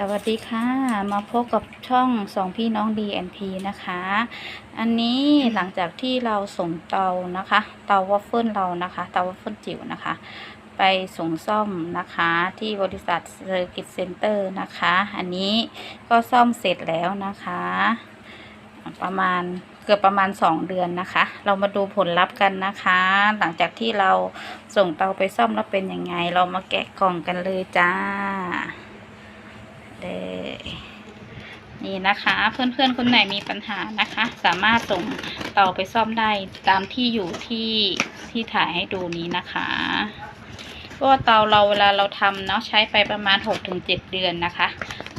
สวัสดีค่ะ มาพบกับช่องสองพี่น้อง DNP นะคะ อันนี้หลังจากที่เราส่งเตานะคะ เตาวอฟเฟิลเรานะคะ เตาวอฟเฟิลจิ๋วนะคะ ไปส่งซ่อมนะคะที่บริษัทเซอร์กิตเซ็นเตอร์นะคะ อันนี้ก็ซ่อมเสร็จแล้วนะคะ ประมาณเกือบประมาณ 2 เดือนนะคะ เรามาดูผลลัพธ์กันนะคะ หลังจากที่เราส่งเตาไปซ่อมแล้วเป็นยังไง เรามาแกะกล่องกันเลยจ้า เลย นี่นะคะ เพื่อนๆคนไหนมีปัญหานะคะ สามารถส่งเตาไปซ่อมได้ตามที่อยู่ที่ที่ถ่ายให้ดูนี้นะคะก็เตาเราเวลาเราทำเนาะใช้ไปประมาณ 6-7 เดือนนะคะ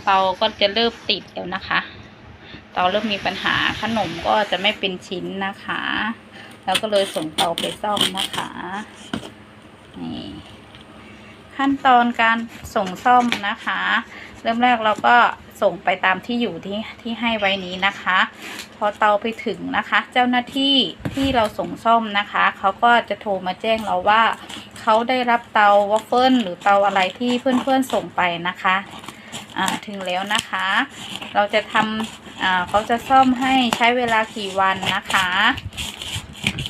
เตาก็จะเริ่มติดแล้วนะคะ เตาเริ่มมีปัญหาขนมก็จะไม่เป็นชิ้นนะคะ แล้วก็เลยส่งเตาไปซ่อมนะคะนี่ ขั้นตอนการส่งซ่อมนะคะ เริ่มแรกเราก็ส่งไปตามที่อยู่ที่ที่ให้ไว้นี้นะคะ พอเตาไปถึงนะคะ เจ้าหน้าที่ที่เราส่งซ่อมนะคะ เขาก็จะโทรมาแจ้งเราว่า เขาได้รับเตาวอฟเฟิลหรือเตาอะไรที่เพื่อนๆส่งไปนะคะถึงแล้วนะคะ เราจะทำเขาจะซ่อมให้ใช้เวลากี่วันนะคะ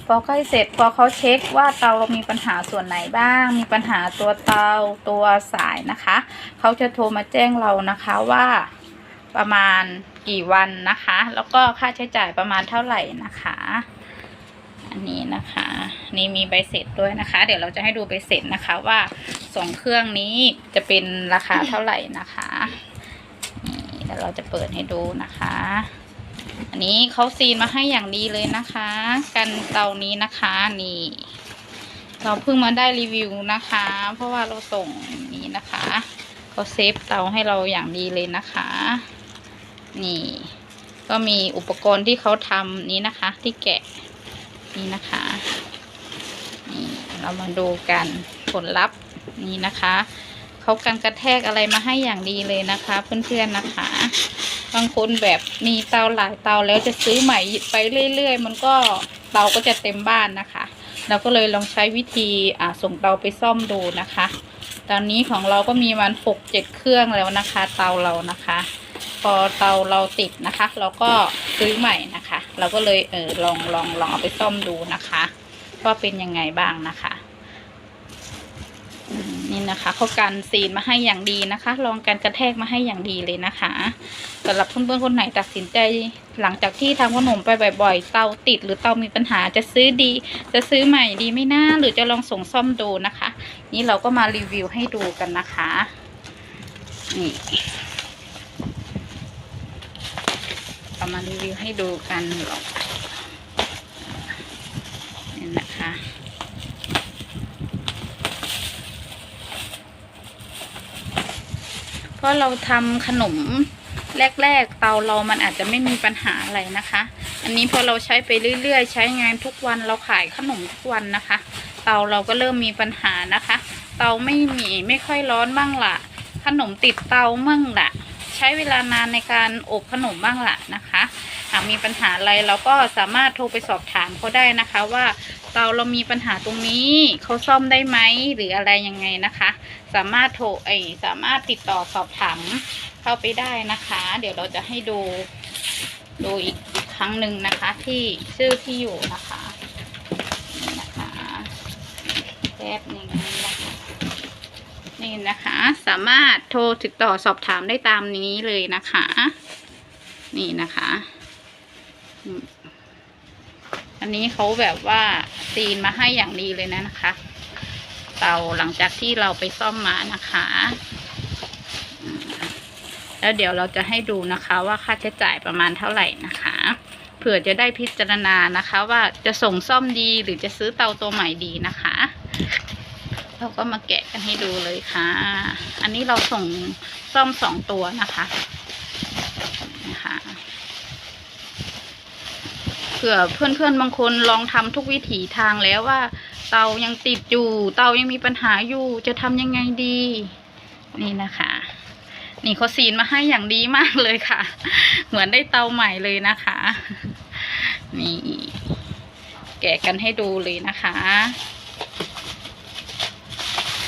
พอใกล้เสร็จพอเขาเช็คว่าเตาเรามีปัญหาส่วนไหนบ้าง มีปัญหาตัวเตาตัวสายนะคะ เขาจะโทรมาแจ้งเรานะคะว่าประมาณกี่วันนะคะ แล้วก็ค่าใช้จ่ายประมาณเท่าไหร่นะคะ อันนี้นะคะ นี่มีใบเสร็จด้วยนะคะ เดี๋ยวเราจะให้ดูใบเสร็จนะคะว่าสองเครื่องนี้จะเป็นราคาเท่าไหร่นะคะนี่เดี๋ยวเราจะเปิดให้ดูนะคะ อันนี้เขาซีนมาให้อย่างดีเลยนะคะ กันเตานี้นะคะนี่ เราเพิ่งมาได้รีวิวนะคะ เพราะว่าเราส่งนี้นะคะเขาเซฟเตาให้เราอย่างดีเลยนะคะ นี่ ก็มีอุปกรณ์ที่เขาทำนี้นะคะ ที่แกะนี่นะคะนี่เรามาดูกันผลลัพธ์นี้นะคะเขากันกระแทกอะไรมาให้อย่างดีเลยนะคะ เพื่อนๆนะคะ บางคนแบบมีเตาหลายเตาแล้วจะซื้อใหม่ไปเรื่อยๆ มันก็เตาก็จะเต็มบ้านนะคะ เราก็เลยลองใช้วิธีอ่าส่งเตาไปซ่อมดูนะคะ ตอนนี้ของเราก็มีมันหกเจ็ดเครื่องแล้วนะคะ เตาเรานะคะ พอเตาเราติดนะคะ เราก็ซื้อใหม่นะคะ เราก็เลยเออลองลองลองเอาไปซ่อมดูนะคะว่าเป็นยังไงบ้างนะคะ อืม นี่นะคะเขากันซีนมาให้อย่างดีนะคะ ลองกันกระแทกมาให้อย่างดีเลยนะคะสำหรับเพื่อนๆคนไหนตัดสินใจหลังจากที่ทำขนมไปบ่อยๆ เตาติดหรือเตามีปัญหาจะซื้อดี จะซื้อใหม่ดีไม่น่าหรือจะลองส่งซ่อมดูนะคะ นี่เราก็มารีวิวให้ดูกันนะคะนี่เรามารีวิวให้ดูกันหรอกนี่นะคะ เพราะเราทำขนมแรก ๆ เตาเรามันอาจจะไม่มีปัญหาอะไรนะคะ อันนี้พอเราใช้ไปเรื่อยๆ ใช้งานทุกวันเราขายขนมทุกวันนะคะ เตาเราก็เริ่มมีปัญหานะคะ เตาไม่มีไม่ค่อยร้อนบ้างละขนมติดเตามั่งละใช้เวลานานในการอบขนมบ้างละนะคะ หากมีปัญหาอะไรเราก็สามารถโทรไปสอบถามเขาได้นะคะว่า เตาเรามีปัญหาตรงนี้เขาซ่อมได้ไหมหรืออะไรยังไงนะคะ สามารถโทรไอสามารถติดต่อสอบถามเข้าไปได้นะคะ เดี๋ยวเราจะให้ดูดูอีกอีกครั้งหนึ่งนะคะ ที่ชื่อที่อยู่นะคะนี่นะคะแป๊บหนึงนะคะนี่นะคะ สามารถโทรติดต่อสอบถามได้ตามนี้เลยนะคะ นี่นะคะ อันนี้เขาแบบว่าซีนมาให้อย่างดีเลยนะนะคะ เตาหลังจากที่เราไปซ่อมมานะคะ แล้วเดี๋ยวเราจะให้ดูนะคะว่าค่าใช้จ่ายประมาณเท่าไหร่นะคะ เผื่อจะได้พิจารณานะคะว่าจะส่งซ่อมดีหรือจะซื้อเตาตัวใหม่ดีนะคะ เราก็มาแกะกันให้ดูเลยค่ะ อันนี้เราส่งซ่อมสองตัวนะคะ เผื่อเพื่อนๆบางคนลองทำทุกวิถีทางแล้วว่า เตายังติดอยู่ เตายังมีปัญหาอยู่จะทำยังไงดี นี่นะคะ นี่เขาซีนมาให้อย่างดีมากเลยค่ะ เหมือนได้เตาใหม่เลยนะคะ นี่แกะกันให้ดูเลยนะคะ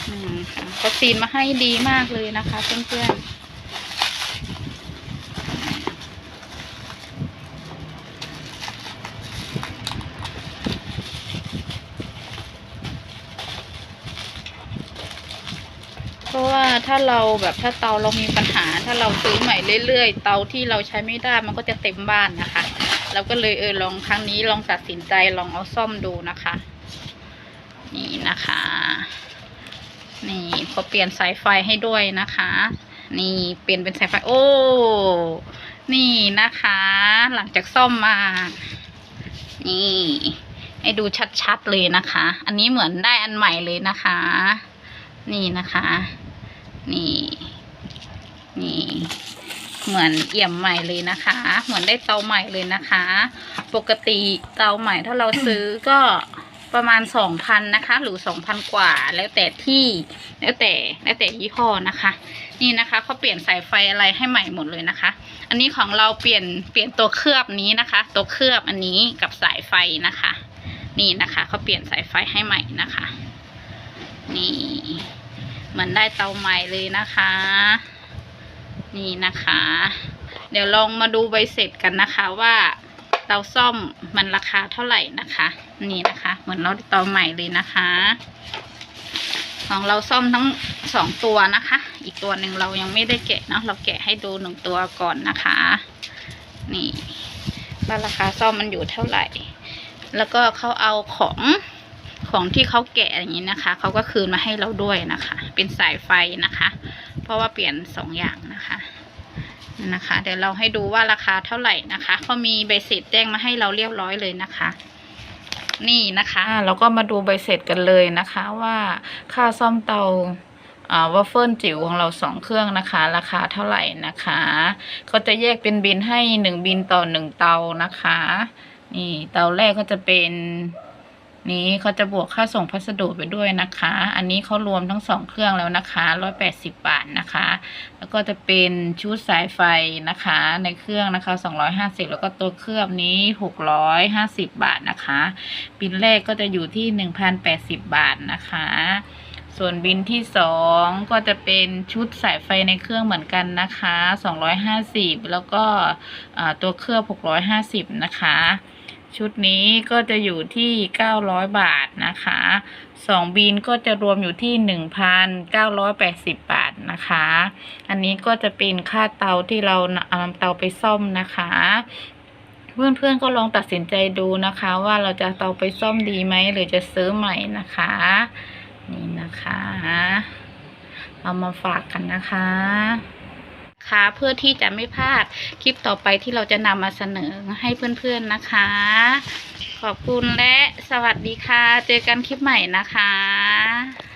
อืมค่ะเขาซีนมาให้ดีมากเลยนะคะเพื่อนๆ พราะว่าถ้าเราแบบถ้าเตาเรามีปัญหา ถ้าเราซื้อใหม่เรื่อยๆ เตาที่เราใช้ไม่ได้มันก็จะเต็มบ้านนะคะ เราก็เลยเออลองครั้งนี้ลองตัดสินใจลองเอาซ่อมดูนะคะ นี่นะคะ นี่พอเปลี่ยนสายไฟให้ด้วยนะคะ นี่เปลี่ยนเป็นสายไฟโอ้นี่นะคะ หลังจากซ่อมมา นี่ ให้ดูชัดๆเลยนะคะ อันนี้เหมือนได้อันใหม่เลยนะคะ นี่นะคะ นี่ นี่ เหมือนเอี่ยมใหม่เลยนะคะ เหมือนได้เตาใหม่เลยนะคะ ปกติเตาใหม่ถ้าเราซื้อก็ประมาณสองพันนะคะ หรือสองพันกว่าแล้วแต่ที่แล้วแต่แล้วแต่ยี่ห้อนะคะ นี่นะคะเขาเปลี่ยนสายไฟอะไรให้ใหม่หมดเลยนะคะ อันนี้ของเราเปลี่ยนเปลี่ยนตัวเคลือบนี้นะคะ ตัวเคลือบอันนี้กับสายไฟนะคะ นี่นะคะเขาเปลี่ยนสายไฟให้ใหม่นะคะ นี่เหมือนได้เตาใหม่เลยนะคะ นี่นะคะ เดี๋ยวลองมาดูใบเสร็จกันนะคะว่าเตาซ่อมมันราคาเท่าไหร่นะคะ นี่นะคะ เหมือนเราได้เตาใหม่เลยนะคะ ของเราซ่อมทั้งสองตัวนะคะ อีกตัวหนึ่งเรายังไม่ได้แกะเนาะเราแกะให้ดูหนึ่งตัวก่อนนะคะ นี่ว่าราคาซ่อมมันอยู่เท่าไหร่ แล้วก็เขาเอาของ ของที่เขาแกะอย่างนี้นะคะเขาก็คืนมาให้เราด้วยนะคะ เป็นสายไฟนะคะ เพราะว่าเปลี่ยนสองอย่างนะคะนะคะ เดี๋ยวเราให้ดูว่าราคาเท่าไหร่นะคะเขามีใบเสร็จแจ้งมาให้เราเรียบร้อยเลยนะคะ นี่นะคะเราก็มาดูใบเสร็จกันเลยนะคะว่าค่าซ่อมเตาวาฟเฟิลจิ๋วของเราสองเครื่องนะคะ ราคาเท่าไหร่นะคะเขาจะแยกเป็นบินให้หนึ่งบินต่อหนึ่งเตานะคะ นี่เตาแรกก็จะเป็น นี้เขาจะบวกค่าส่งพัสดุไปด้วยนะคะ อันนี้เขารวมทั้งสองเครื่องแล้วนะคะร้อยแปดสิบบาทนะคะ แล้วก็จะเป็นชุดสายไฟนะคะ ในเครื่องนะคะสองร้อยห้าสิบแล้วก็ตัวเคลือบนี้หกร้อยห้าสิบบาทนะคะบินแรกก็จะอยู่ที่หนึ่งพันแปดสิบบาทนะคะส่วนบินที่สองก็จะเป็นชุดสายไฟในเครื่องเหมือนกันนะคะสองร้อยห้าสิบแล้วก็ตัวเคลือบหกร้อยห้าสิบนะคะ ชุดนี้ก็จะอยู่ที่เก้าร้อยบาทนะคะสองบินก็จะรวมอยู่ที่หนึ่งพัเก้าร้อยแปดสิบบาทนะคะ อันนี้ก็จะเป็นค่าเตาที่เราเอาเตาไปซ่อมนะคะเพื่อนๆก็ลองตัดสินใจดูนะคะ ว่าเราจะเตาไปซ่อมดีไหมหรือจะซื้อใหม่นะคะ นี่นะคะ เอามาฝากกันนะคะะคะ เพื่อที่จะไม่พลาดคลิปต่อไปที่เราจะนำมาเสนอให้เพื่อนๆนะคะ ขอบคุณและสวัสดีค่ะ เจอกันคลิปใหม่นะคะ